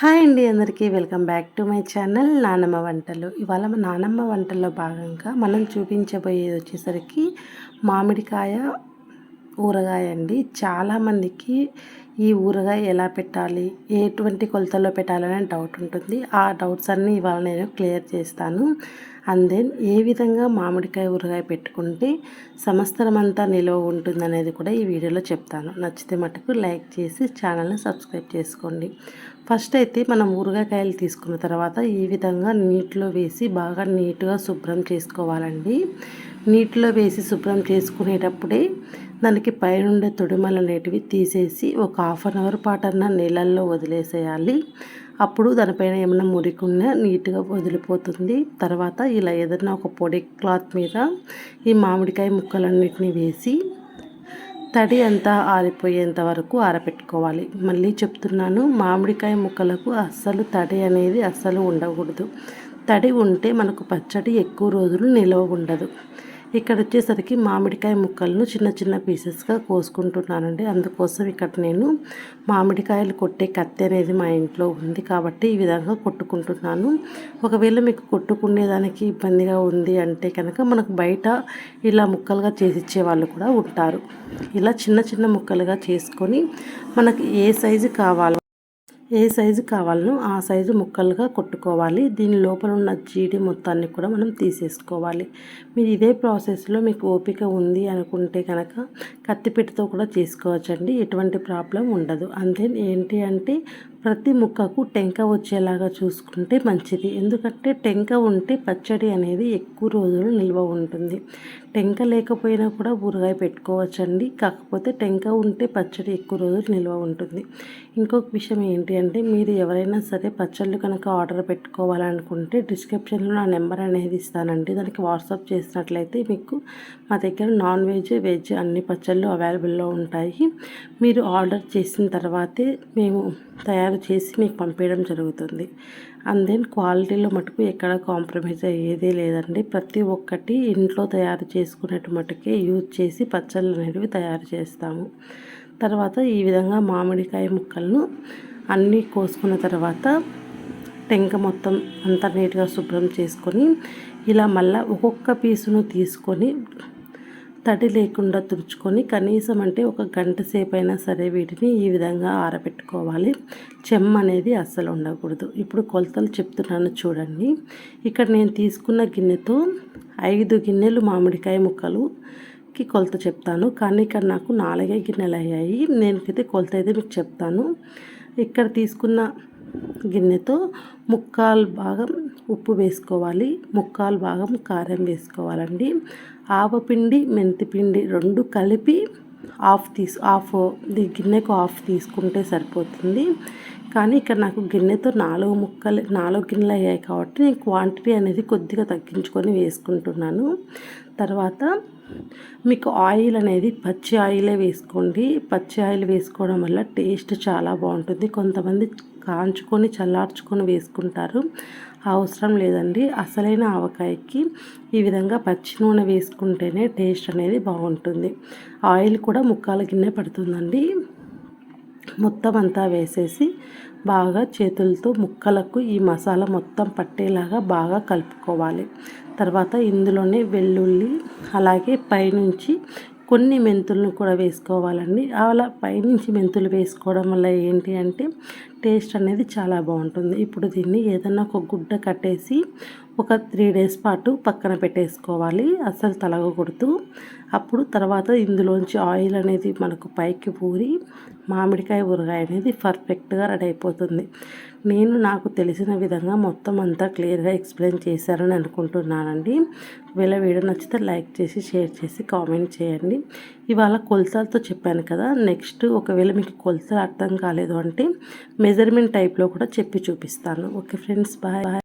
Hi అండి అందరికీ. Welcome back to my channel Nanamma Vantalu. ఇవాళ నానమ్మ వంటల్లో భాగంగా మనం చూపించబోయేది వచ్చేసరికి మామిడికాయ ఊరగాయ అండి. చాలామందికి ఈ ఊరగాయ ఎలా పెట్టాలి ఎటువంటి కొలతల్లో పెట్టాలనే డౌట్ ఉంటుంది. ఆ డౌట్స్ అన్నీ ఇవాళ నేను క్లియర్ చేస్తాను. అండ్ దెన్ ఏ విధంగా మామిడికాయ ఊరగాయ పెట్టుకుంటే సంవత్సరం అంతా నిల్వ ఉంటుందనేది కూడా ఈ వీడియోలో చెప్తాను. నచ్చితే మటుకు లైక్ చేసి ఛానల్ని సబ్స్క్రైబ్ చేసుకోండి. ఫస్ట్ అయితే మనం ఊరగాయలు తీసుకున్న తర్వాత ఈ విధంగా నీటిలో వేసి బాగా నీట్గా శుభ్రం చేసుకోవాలండి. నీటిలో వేసి శుభ్రం చేసుకునేటప్పుడే దానికి పైనుండే తొడిమల అనేటివి తీసేసి ఒక హాఫ్ అన్ అవర్ పాటన్నా నీళ్ళల్లో వదిలేసేయాలి. అప్పుడు దానిపైన ఏమైనా మురికున్నా నీట్గా వదిలిపోతుంది. తర్వాత ఇలా ఏదైనా ఒక పొడి క్లాత్ మీద ఈ మామిడికాయ ముక్కలన్నిటిని వేసి తడి అంతా ఆరిపోయేంత వరకు ఆరబెట్టుకోవాలి మళ్ళీ చెప్తున్నాను మామిడికాయ ముక్కలకు అస్సలు తడి అనేది అస్సలు ఉండకూడదు. తడి ఉంటే మనకు పచ్చడి ఎక్కువ రోజులు నిలవ ఉండదు. ఇక్కడ వచ్చేసరికి మామిడికాయ ముక్కలను చిన్న చిన్న పీసెస్గా కోసుకుంటున్నానండి. అందుకోసం ఇక్కడ నేను మామిడికాయలు కొట్టే కత్తి అనేది మా ఇంట్లో ఉంది కాబట్టి ఈ విధంగా కొట్టుకుంటున్నాను. ఒకవేళ మీకు కొట్టుకునేదానికి ఇబ్బందిగా ఉంది అంటే కనుక మనకు బయట ఇలా ముక్కలుగా చేసిచ్చే వాళ్ళు కూడా ఉంటారు. ఇలా చిన్న చిన్న ముక్కలుగా చేసుకొని మనకి ఏ సైజు కావాలో ఏ సైజు కావాలనో ఆ సైజు ముక్కలుగా కొట్టుకోవాలి. దీని లోపల ఉన్న జీడి మొత్తాన్ని కూడా మనం తీసేసుకోవాలి. మీరు ఇదే ప్రాసెస్లో మీకు ఓపిక ఉంది అనుకుంటే కనుక కత్తిపెట్టతో కూడా చేసుకోవచ్చండి. ఎటువంటి ప్రాబ్లం ఉండదు. అంతే ఏంటి అంటే ప్రతి ముక్కకు టెంక వచ్చేలాగా చూసుకుంటే మంచిది. ఎందుకంటే టెంక ఉంటే పచ్చడి అనేది ఎక్కువ రోజులు నిల్వ ఉంటుంది. టెంక లేకపోయినా కూడా ఊరగాయ పెట్టుకోవచ్చండి. కాకపోతే టెంక ఉంటే పచ్చడి ఎక్కువ రోజులు నిల్వ ఉంటుంది. ఇంకొక విషయం ఏంటి అంటే మీరు ఎవరైనా సరే పచ్చళ్ళు కనుక ఆర్డర్ పెట్టుకోవాలనుకుంటే డిస్క్రిప్షన్లో నా నెంబర్ అనేది ఇస్తానండి. దానికి వాట్సాప్ చేసినట్లయితే మీకు మా దగ్గర నాన్ వెజ్ వెజ్ అన్ని పచ్చళ్ళు అవైలబుల్లో ఉంటాయి. మీరు ఆర్డర్ చేసిన తర్వాతే మేము తయారు చేసి మీకు పంపించడం జరుగుతుంది. అండ్ దెన్ క్వాలిటీలో మటుకు ఎక్కడ కాంప్రమైజ్ అయ్యేదే లేదండి. ప్రతి ఒక్కటి ఇంట్లో తయారు చేసుకునేటు మటుకే యూజ్ చేసి పచ్చళ్ళు అనేవి తయారు చేస్తాము. తర్వాత ఈ విధంగా మామిడికాయ ముక్కలను అన్నీ కోసుకున్న తర్వాత టెంక మొత్తం అంతా నీట్గా శుభ్రం చేసుకొని ఇలా మళ్ళీ ఒక్కొక్క పీసును తీసుకొని తడి లేకుండా తుడుచుకొని కనీసం అంటే ఒక గంట సేపు అయినా సరే వీటిని ఈ విధంగా ఆరబెట్టుకోవాలి. చెమ్మ అనేది అస్సలు ఉండకూడదు. ఇప్పుడు కొలతలు చెప్తున్నాను చూడండి. ఇక్కడ నేను తీసుకున్న గిన్నెతో ఐదు గిన్నెలు మామిడికాయ ముక్కలుకి కొలత చెప్తాను. కానీ ఇక్కడ నాకు నాలుగే గిన్నెలు అయ్యాయి. నేనైతే కొలత అయితే మీకు చెప్తాను. ఇక్కడ తీసుకున్న గిన్నెతో ముక్కాలు భాగం ఉప్పు వేసుకోవాలి ముక్కాలు భాగం కారం వేసుకోవాలండి. ఆవపిండి మెంతిపిండి రెండు కలిపి ఆఫ్ తీసు ఆఫ్ గిన్నెకు ఆఫ్ తీసుకుంటే సరిపోతుంది. కానీ ఇక్కడ నాకు గిన్నెతో నాలుగు ముక్కలు నాలుగు గిన్నెలు అయ్యాయి కాబట్టి నేను క్వాంటిటీ అనేది కొద్దిగా తగ్గించుకొని వేసుకుంటున్నాను. తర్వాత మీకు ఆయిల్ అనేది పచ్చి ఆయిలే వేసుకోండి. పచ్చి ఆయిల్ వేసుకోవడం వల్ల టేస్ట్ చాలా బాగుంటుంది. కొంతమంది కాంచుకొని చల్లార్చుకొని వేసుకుంటారు. అవసరం లేదండి. అసలైన ఆవకాయకి ఈ విధంగా పచ్చి నూనె వేసుకుంటేనే టేస్ట్ అనేది బాగుంటుంది. ఆయిల్ కూడా ముక్కాల గిన్నె పడుతుందండి. మొత్తం అంతా వేసేసి బాగా చేతులతో ముక్కలకు ఈ మసాలా మొత్తం పట్టేలాగా బాగా కలుపుకోవాలి. తర్వాత ఇందులోనే వెల్లుల్లి అలాగే పైనుంచి కొన్ని మెంతులను కూడా వేసుకోవాలండి. అలా పైనుంచి మెంతులు వేసుకోవడం వల్ల ఏంటి అంటే టేస్ట్ అనేది చాలా బాగుంటుంది. ఇప్పుడు దీన్ని ఏదైనా ఒక గుడ్డ కట్టేసి ఒక త్రీ డేస్ పాటు పక్కన పెట్టేసుకోవాలి. అస్సలు తలగకూడదు అప్పుడు తర్వాత ఇందులోంచి ఆయిల్ అనేది మనకు పైకి పూరి మామిడికాయ ఊరగాయ అనేది పర్ఫెక్ట్గా రెడీ అయిపోతుంది. నేను నాకు తెలిసిన విధంగా మొత్తం అంతా క్లియర్గా ఎక్స్ప్లెయిన్ చేశారని అనుకుంటున్నానండి. ఒకవేళ వీడియో నచ్చితే లైక్ చేసి షేర్ చేసి కామెంట్ చేయండి. ఇవాళ కొలతలతో చెప్పాను కదా నెక్స్ట్ ఒకవేళ మీకు కొలతలు అర్థం కాలేదు అంటే మెజర్మెంట్ టైప్లో కూడా చెప్పి చూపిస్తాను. Okay friends bye bye.